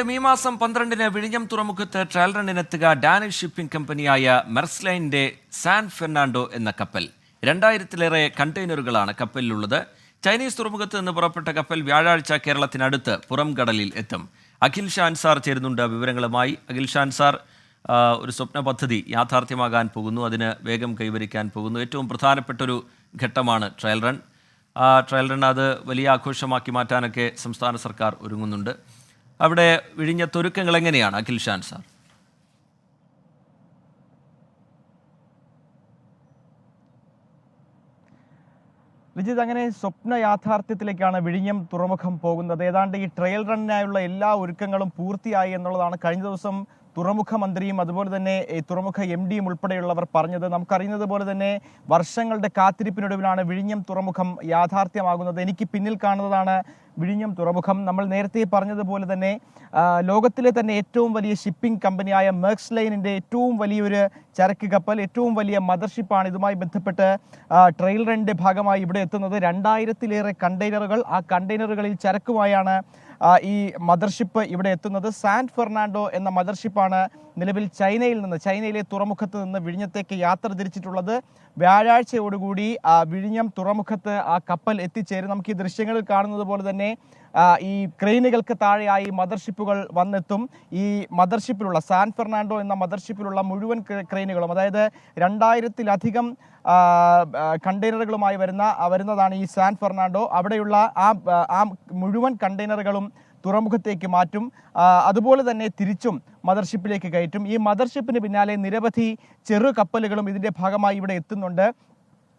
ഈ മാസം പന്ത്രണ്ടിന് വിഴിഞ്ഞം തുറമുഖത്ത് ട്രയൽ റണ്ണിനെത്തുക ഡാനിഷ് ഷിപ്പിംഗ് കമ്പനിയായ മെർസ്ലൈന്റെ സാൻ ഫെർണാണ്ടോ എന്ന കപ്പൽ. രണ്ടായിരത്തിലേറെ കണ്ടെയ്നറുകളാണ് കപ്പലിലുള്ളത്. ചൈനീസ് തുറമുഖത്ത് നിന്ന് പുറപ്പെട്ട കപ്പൽ വ്യാഴാഴ്ച കേരളത്തിനടുത്ത് പുറം കടലിൽ എത്തും. അഖിൽ ഷാൻസാർ ചേരുന്നുണ്ട് വിവരങ്ങളുമായി. അഖിൽ ഷാൻസാർ സാർ ഒരു സ്വപ്ന പദ്ധതി യാഥാർത്ഥ്യമാകാൻ പോകുന്നു. അതിന് വേഗം കൈവരിക്കാൻ പോകുന്നു. ഏറ്റവും പ്രധാനപ്പെട്ട ഒരു ഘട്ടമാണ് ട്രയൽ റൺ. ട്രയൽ റൺ അത് വലിയ ആഘോഷമാക്കി മാറ്റാനൊക്കെ സംസ്ഥാന സർക്കാർ ഒരുങ്ങുന്നുണ്ട്. അവിടെ വിഴിഞ്ഞ തുരുക്കങ്ങൾ എങ്ങനെയാണ് അഖിൽ ഷാൻ സാർ? വിജിത് അങ്ങനെ സ്വപ്ന യാഥാർത്ഥ്യത്തിലേക്കാണ് വിഴിഞ്ഞം തുറമുഖം പോകുന്നത്. ഏതാണ്ട് ഈ ട്രയൽ റണ്ണിനായുള്ള എല്ലാ ഒരുക്കങ്ങളും പൂർത്തിയായി എന്നുള്ളതാണ് കഴിഞ്ഞ ദിവസം തുറമുഖ മന്ത്രിയും അതുപോലെ തന്നെ തുറമുഖ എം ഡിയും ഉൾപ്പെടെയുള്ളവർ പറഞ്ഞത് നമുക്കറിയുന്നത് പോലെ തന്നെ വർഷങ്ങളുടെ കാത്തിരിപ്പിനൊടുവിലാണ് വിഴിഞ്ഞം തുറമുഖം യാഥാർത്ഥ്യമാകുന്നത്. എനിക്ക് പിന്നിൽ കാണുന്നതാണ് വിഴിഞ്ഞം തുറമുഖം. നമ്മൾ നേരത്തെ പറഞ്ഞതുപോലെ തന്നെ ലോകത്തിലെ തന്നെ ഏറ്റവും വലിയ ഷിപ്പിംഗ് കമ്പനിയായ മെർക്സ് ലൈനിന്റെ ഏറ്റവും വലിയൊരു ചരക്ക് കപ്പൽ ഏറ്റവും വലിയ മദർഷിപ്പാണ് ഇതുമായി ബന്ധപ്പെട്ട് ട്രെയിൽ റണ്ണിന്റെ ഭാഗമായി ഇവിടെ എത്തുന്നത്. രണ്ടായിരത്തിലേറെ കണ്ടെയ്നറുകൾ ആ കണ്ടെയ്നറുകളിൽ ചരക്കുമായാണ് ഈ മദർഷിപ്പ് ഇവിടെ എത്തുന്നത് സാൻ ഫെർണാണ്ടോ എന്ന മദർഷിപ്പാണ് നിലവിൽ ചൈനയിൽ നിന്ന് ചൈനയിലെ തുറമുഖത്ത് നിന്ന് വിഴിഞ്ഞത്തേക്ക് യാത്ര തിരിച്ചിട്ടുള്ളത്. വ്യാഴാഴ്ചയോടുകൂടി ആ, വിഴിഞ്ഞം തുറമുഖത്ത് ആ കപ്പൽ എത്തിച്ചേരും. നമുക്ക് ഈ ദൃശ്യങ്ങളിൽ കാണുന്നത് പോലെ തന്നെ ഈ ക്രെയിനുകൾക്ക് താഴെയായി മദർഷിപ്പുകൾ വന്നെത്തും. ഈ മദർഷിപ്പിലുള്ള സാൻ ഫെർണാണ്ടോ എന്ന മദർഷിപ്പിലുള്ള മുഴുവൻ ക്രെയിനുകളും അതായത് രണ്ടായിരത്തിലധികം കണ്ടെയ്നറുകളുമായി വരുന്ന വരുന്നതാണ് ഈ സാൻ ഫെർണാണ്ടോ. അവിടെയുള്ള ആ ആ മുഴുവൻ കണ്ടെയ്നറുകളും തുറമുഖത്തേക്ക് മാറ്റും അതുപോലെ തന്നെ തിരിച്ചും മദർഷിപ്പിലേക്ക് കയറ്റും. ഈ മദർഷിപ്പിന് പിന്നാലെ നിരവധി ചെറു കപ്പലുകളും ഇതിന്റെ ഭാഗമായി ഇവിടെ എത്തുന്നുണ്ട്.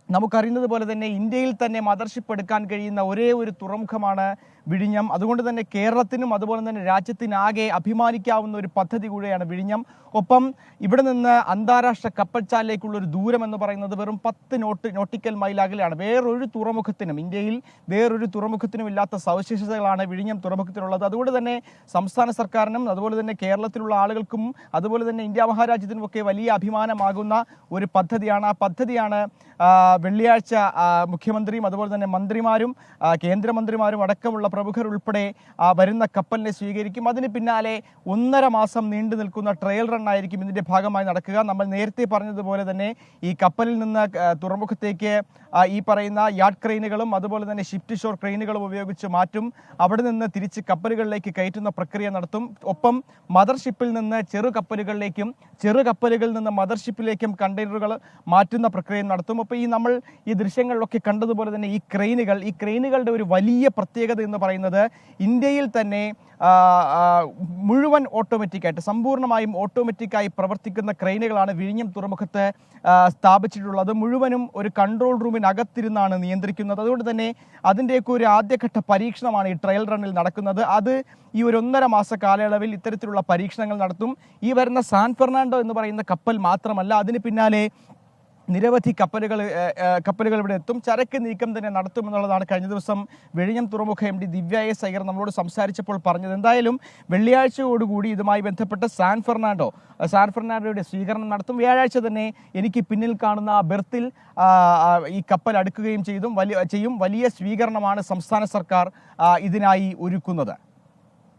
നമുക്കറിയുന്നത് പോലെ തന്നെ ഇന്ത്യയിൽ തന്നെ മദർഷിപ്പ് എടുക്കാൻ കഴിയുന്ന ഒരേ ഒരു തുറമുഖമാണ് വിഴിഞ്ഞം. അതുകൊണ്ട് തന്നെ കേരളത്തിനും അതുപോലെ തന്നെ രാജ്യത്തിനാകെ അഭിമാനിക്കാവുന്ന ഒരു പദ്ധതി കൂടെയാണ് വിഴിഞ്ഞം. ഒപ്പം ഇവിടെ നിന്ന് അന്താരാഷ്ട്ര കപ്പൽച്ചാലിലേക്കുള്ള ഒരു ദൂരം എന്ന് പറയുന്നത് വെറും പത്ത് നോട്ട് നോട്ടിക്കൽ മൈൽ അകലെയാണ് വേറൊരു തുറമുഖത്തിനും ഇന്ത്യയിൽ വേറൊരു തുറമുഖത്തിനും ഇല്ലാത്ത സവിശേഷതകളാണ് വിഴിഞ്ഞം തുറമുഖത്തിനുള്ളത്. അതുകൊണ്ട് തന്നെ സംസ്ഥാന സർക്കാരിനും അതുപോലെ തന്നെ കേരളത്തിലുള്ള ആളുകൾക്കും അതുപോലെ തന്നെ ഇന്ത്യ മഹാരാജ്യത്തിനും ഒക്കെ വലിയ അഭിമാനമാകുന്ന ഒരു പദ്ധതിയാണ്. ആ പദ്ധതിയാണ് വെള്ളിയാഴ്ച മുഖ്യമന്ത്രിയും അതുപോലെ തന്നെ മന്ത്രിമാരും കേന്ദ്രമന്ത്രിമാരും അടക്കമുള്ള പ്രമുഖർ ഉൾപ്പെടെ വരുന്ന കപ്പലിനെ സ്വീകരിക്കും. അതിന് പിന്നാലെ ഒന്നര മാസം നീണ്ടു നിൽക്കുന്ന ട്രയൽ റൺ ആയിരിക്കും ഇതിന്റെ ഭാഗമായി നടക്കുക. നമ്മൾ നേരത്തെ പറഞ്ഞതുപോലെ തന്നെ ഈ കപ്പലിൽ നിന്ന് തുറമുഖത്തേക്ക് ഈ പറയുന്ന യാഡ് ക്രെയിനുകളും അതുപോലെ തന്നെ ഷിഫ്റ്റ് ഷോർ ക്രെയിനുകളും ഉപയോഗിച്ച് മാറ്റും. അവിടെ നിന്ന് തിരിച്ച് കപ്പലുകളിലേക്ക് കയറ്റുന്ന പ്രക്രിയ നടത്തും. ഒപ്പം മദർഷിപ്പിൽ നിന്ന് ചെറു കപ്പലുകളിലേക്കും ചെറു കപ്പലുകളിൽ നിന്ന് മദർഷിപ്പിലേക്കും കണ്ടെയ്നറുകൾ മാറ്റുന്ന പ്രക്രിയ നടത്തും. അപ്പോൾ ഈ നമ്മൾ ഈ ദൃശ്യങ്ങളിലൊക്കെ കണ്ടതുപോലെ തന്നെ ഈ ക്രെയിനുകൾ ഈ ക്രെയിനുകളുടെ ഒരു വലിയ പ്രത്യേകത എന്ന് പറയുന്നത് ഇന്ത്യയിൽ തന്നെ മുഴുവൻ ഓട്ടോമാറ്റിക് മുഴുവൻ ഓട്ടോമാറ്റിക്കായിട്ട് സമ്പൂർണമായും ഓട്ടോമാറ്റിക്കായി പ്രവർത്തിക്കുന്ന ക്രെയിനുകളാണ് വിഴിഞ്ഞം തുറമുഖത്ത് സ്ഥാപിച്ചിട്ടുള്ളത്. മുഴുവനും ഒരു കൺട്രോൾ റൂമിനകത്തിരുന്നാണ് നിയന്ത്രിക്കുന്നത്. അതുകൊണ്ട് തന്നെ അതിന്റെയൊക്കെ ഒരു ആദ്യഘട്ട പരീക്ഷണമാണ് ഈ ട്രയൽ റണ്ണിൽ നടക്കുന്നത്. അത് ഈ ഒരു ഒന്നര മാസ കാലയളവിൽ ഇത്തരത്തിലുള്ള പരീക്ഷണങ്ങൾ നടത്തും. ഈ വരുന്ന സാൻ ഫെർണാണ്ടോ എന്ന് പറയുന്ന കപ്പൽ മാത്രമല്ല അതിന് പിന്നാലെ നിരവധി കപ്പലുകൾ കപ്പലുകൾ ഇവിടെ എത്തും. ചരക്ക് നീക്കം തന്നെ നടത്തുമെന്നുള്ളതാണ് കഴിഞ്ഞ ദിവസം വെഴിഞ്ഞം തുറമുഖ എം ഡി ദിവ്യ അയ്യർ നമ്മളോട് സംസാരിച്ചപ്പോൾ പറഞ്ഞത്. എന്തായാലും വെള്ളിയാഴ്ചയോടുകൂടി ഇതുമായി ബന്ധപ്പെട്ട് സാൻ ഫെർണാണ്ടോ സാൻ ഫെർണാണ്ടോയുടെ സ്വീകരണം നടത്തും. വ്യാഴാഴ്ച തന്നെ എനിക്ക് പിന്നിൽ കാണുന്ന ബെർത്തിൽ ഈ കപ്പൽ അടുക്കുകയും ചെയ്തും വലിയ ചെയ്യും. വലിയ സ്വീകരണമാണ് സംസ്ഥാന സർക്കാർ ഇതിനായി ഒരുക്കുന്നത്.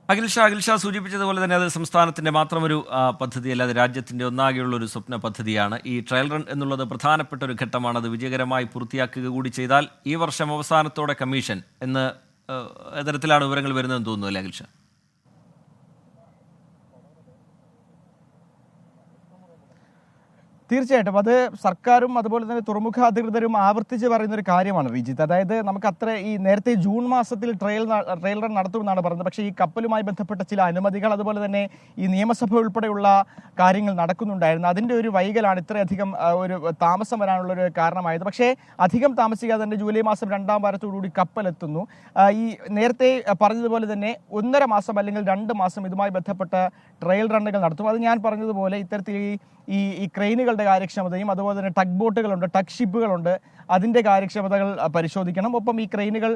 അഖിൽ ഷാ അഖിൽ ഷാ സൂചിപ്പിച്ചതുപോലെ തന്നെ അത് സംസ്ഥാനത്തിന്റെ മാത്രം ഒരു പദ്ധതിയല്ല അത് രാജ്യത്തിന്റെ ഒന്നാകെയുള്ള ഒരു സ്വപ്ന പദ്ധതിയാണ് ഈ ട്രയൽ റൺ എന്നുള്ളത് പ്രധാനപ്പെട്ട ഒരു ഘട്ടമാണ്. അത് വിജയകരമായി പൂർത്തിയാക്കുക കൂടി ചെയ്താൽ ഈ വർഷം അവസാനത്തോടെ കമ്മീഷൻ എന്ന് തരത്തിലാണ് വിവരങ്ങൾ വരുന്നതെന്ന് തോന്നുന്നു അല്ലേ അഖിൽ തീർച്ചയായിട്ടും. അത് സർക്കാരും അതുപോലെ തന്നെ തുറമുഖ അധികൃതരും ആവർത്തിച്ച് പറയുന്ന ഒരു കാര്യമാണ് റിജിത്ത് അതായത് നമുക്ക് അത്ര ഈ നേരത്തെ ജൂൺ മാസത്തിൽ ട്രയൽ ട്രയൽ റൺ നടത്തുമെന്നാണ് പറഞ്ഞത്. പക്ഷേ ഈ കപ്പലുമായി ബന്ധപ്പെട്ട ചില അനുമതികൾ അതുപോലെ തന്നെ ഈ നിയമസഭ ഉൾപ്പെടെയുള്ള കാര്യങ്ങൾ നടക്കുന്നുണ്ടായിരുന്നു. അതിന്റെ ഒരു വൈകലാണ് ഇത്രയധികം ഒരു താമസം വരാനുള്ള ഒരു കാരണമായത്. പക്ഷേ അധികം താമസിക്കാതെ തന്നെ ജൂലൈ മാസം രണ്ടാം വാരത്തോടുകൂടി കപ്പലെത്തുന്നു. ഈ നേരത്തെ പറഞ്ഞതുപോലെ തന്നെ ഒന്നര മാസം അല്ലെങ്കിൽ രണ്ട് മാസം ഇതുമായി ബന്ധപ്പെട്ട ട്രയൽ റണ്ണുകൾ നടത്തും. അത് ഞാൻ പറഞ്ഞതുപോലെ ഇത്തരത്തിൽ ഈ ഈ ക്രെയിനുകൾ ക്രെയിനുകളുടെ കാര്യക്ഷമതയും അതുപോലെ തന്നെ ടഗ് ബോട്ടുകളുണ്ട് ടക് ഷിപ്പുകളുണ്ട് അതിന്റെ കാര്യക്ഷമതകൾ പരിശോധിക്കണം. ഒപ്പം ഈ ക്രെയിനുകൾ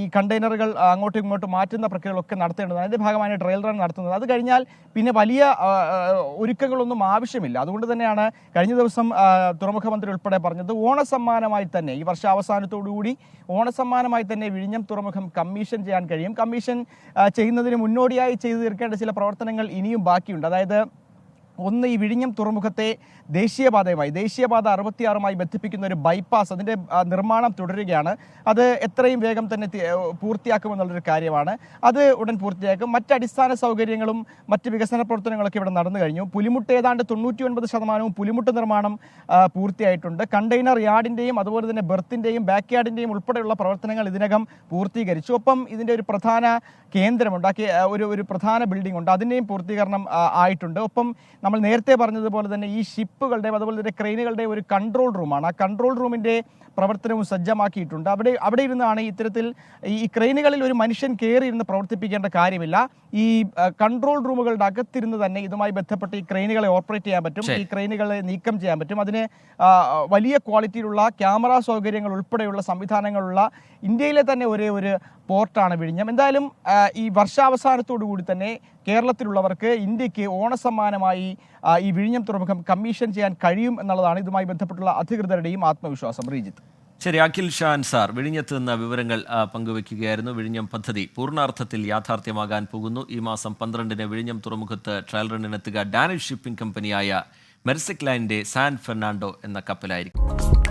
ഈ കണ്ടെയ്നറുകൾ അങ്ങോട്ടും ഇങ്ങോട്ടും മാറ്റുന്ന പ്രക്രിയകളൊക്കെ നടത്തേണ്ടതാണ്. അതിന്റെ ഭാഗമാണ് ട്രയൽ റൺ നടത്തുന്നത്. അത് കഴിഞ്ഞാൽ പിന്നെ വലിയ ഒരുക്കങ്ങളൊന്നും ആവശ്യമില്ല. അതുകൊണ്ട് തന്നെയാണ് കഴിഞ്ഞ ദിവസം തുറമുഖ മന്ത്രി ഉൾപ്പെടെ പറഞ്ഞത് ഓണസമ്മാനമായി തന്നെ ഈ വർഷാവസാനത്തോടുകൂടി ഓണസമ്മാനമായി തന്നെ വിഴിഞ്ഞം തുറമുഖം കമ്മീഷൻ ചെയ്യാൻ കഴിയും. കമ്മീഷൻ ചെയ്യുന്നതിന് മുന്നോടിയായി ചെയ്തു തീർക്കേണ്ട ചില പ്രവർത്തനങ്ങൾ ഇനിയും ബാക്കിയുണ്ട്. അതായത് ഒന്ന് ഈ വിഴിഞ്ഞം തുറമുഖത്തെ ദേശീയപാതയുമായി ദേശീയപാത അറുപത്തിയാറുമായി ബന്ധിപ്പിക്കുന്ന ഒരു ബൈപ്പാസ് അതിന്റെ നിർമ്മാണം തുടരുകയാണ്. അത് എത്രയും വേഗം തന്നെ പൂർത്തിയാക്കുമെന്നുള്ളൊരു കാര്യമാണ്. അത് ഉടൻ പൂർത്തിയാക്കും. മറ്റ് അടിസ്ഥാന സൗകര്യങ്ങളും മറ്റ് വികസന പ്രവർത്തനങ്ങളൊക്കെ ഇവിടെ നടന്നു കഴിഞ്ഞു. പുലിമുട്ട് ഏതാണ്ട് തൊണ്ണൂറ്റി ഒൻപത് ശതമാനവും പുലിമുട്ട് നിർമ്മാണം പൂർത്തിയായിട്ടുണ്ട്. കണ്ടെയ്നർ യാർഡിന്റെയും അതുപോലെ തന്നെ ബെർത്തിന്റെയും ബാക്ക് യാർഡിന്റെയും ഉൾപ്പെടെയുള്ള പ്രവർത്തനങ്ങൾ ഇതിനകം പൂർത്തീകരിച്ചു. ഒപ്പം ഇതിന്റെ ഒരു പ്രധാന കേന്ദ്രമുണ്ട്. ഒരു ഒരു പ്രധാന ബിൽഡിംഗ് ഉണ്ട്. അതിന്റെയും പൂർത്തീകരണം ആയിട്ടുണ്ട്. ഒപ്പം നമ്മൾ നേരത്തെ പറഞ്ഞതുപോലെ തന്നെ ഈ ഷിപ്പുകളുടെയും അതുപോലെ തന്നെ ക്രെയിനുകളുടെയും ഒരു കൺട്രോൾ റൂമാണ് ആ കൺട്രോൾ റൂമിന്റെ പ്രവർത്തനവും സജ്ജമാക്കിയിട്ടുണ്ട്. അവിടെ അവിടെ ഇരുന്നാണ് ഇത്തരത്തിൽ ഈ ക്രെയിനുകളിൽ ഒരു മനുഷ്യൻ കയറി ഇരുന്ന് പ്രവർത്തിപ്പിക്കേണ്ട കാര്യമില്ല. ഈ കൺട്രോൾ റൂമുകളുടെ അകത്തിരുന്ന് തന്നെ ഇതുമായി ബന്ധപ്പെട്ട് ഈ ക്രെയിനുകളെ ഓപ്പറേറ്റ് ചെയ്യാൻ പറ്റും ഈ ക്രെയിനുകളെ നീക്കം ചെയ്യാൻ പറ്റും. അതിന് വലിയ ക്വാളിറ്റിയിലുള്ള ക്യാമറ സൗകര്യങ്ങൾ ഉൾപ്പെടെയുള്ള സംവിധാനങ്ങളുള്ള ഇന്ത്യയിലെ തന്നെ ഒരേ ഒരു പോർട്ടാണ് വിഴിഞ്ഞം. എന്തായാലും ഈ വർഷാവസാനത്തോടു കൂടി തന്നെ കേരളത്തിലുള്ളവർക്ക് ഇന്ത്യയ്ക്ക് ഓണസമ്മാനമായി ഈ വിഴിഞ്ഞം തുറമുഖം കമ്മീഷൻ ചെയ്യാൻ കഴിയും എന്നുള്ളതാണ് ഇതുമായി ബന്ധപ്പെട്ടുള്ള അധികൃതരുടെയും ആത്മവിശ്വാസം. റീജിത്ത്. ശരി അഖിൽ ഷാൻ സാർ വിഴിഞ്ഞത്ത് നിന്ന് വിവരങ്ങൾ പങ്കുവയ്ക്കുകയായിരുന്നു വിഴിഞ്ഞം പദ്ധതി പൂർണാർത്ഥത്തിൽ യാഥാർത്ഥ്യമാകാൻ പോകുന്നു. ഈ മാസം പന്ത്രണ്ടിന് വിഴിഞ്ഞം തുറമുഖത്ത് ട്രയൽ റണ്ണിനെത്തുക. ഡാനിഷ് ഷിപ്പിംഗ് കമ്പനിയായ മെർസിക് ലൈനിന്റെ സാൻ ഫെർണാണ്ടോ എന്ന കപ്പലായിരിക്കും.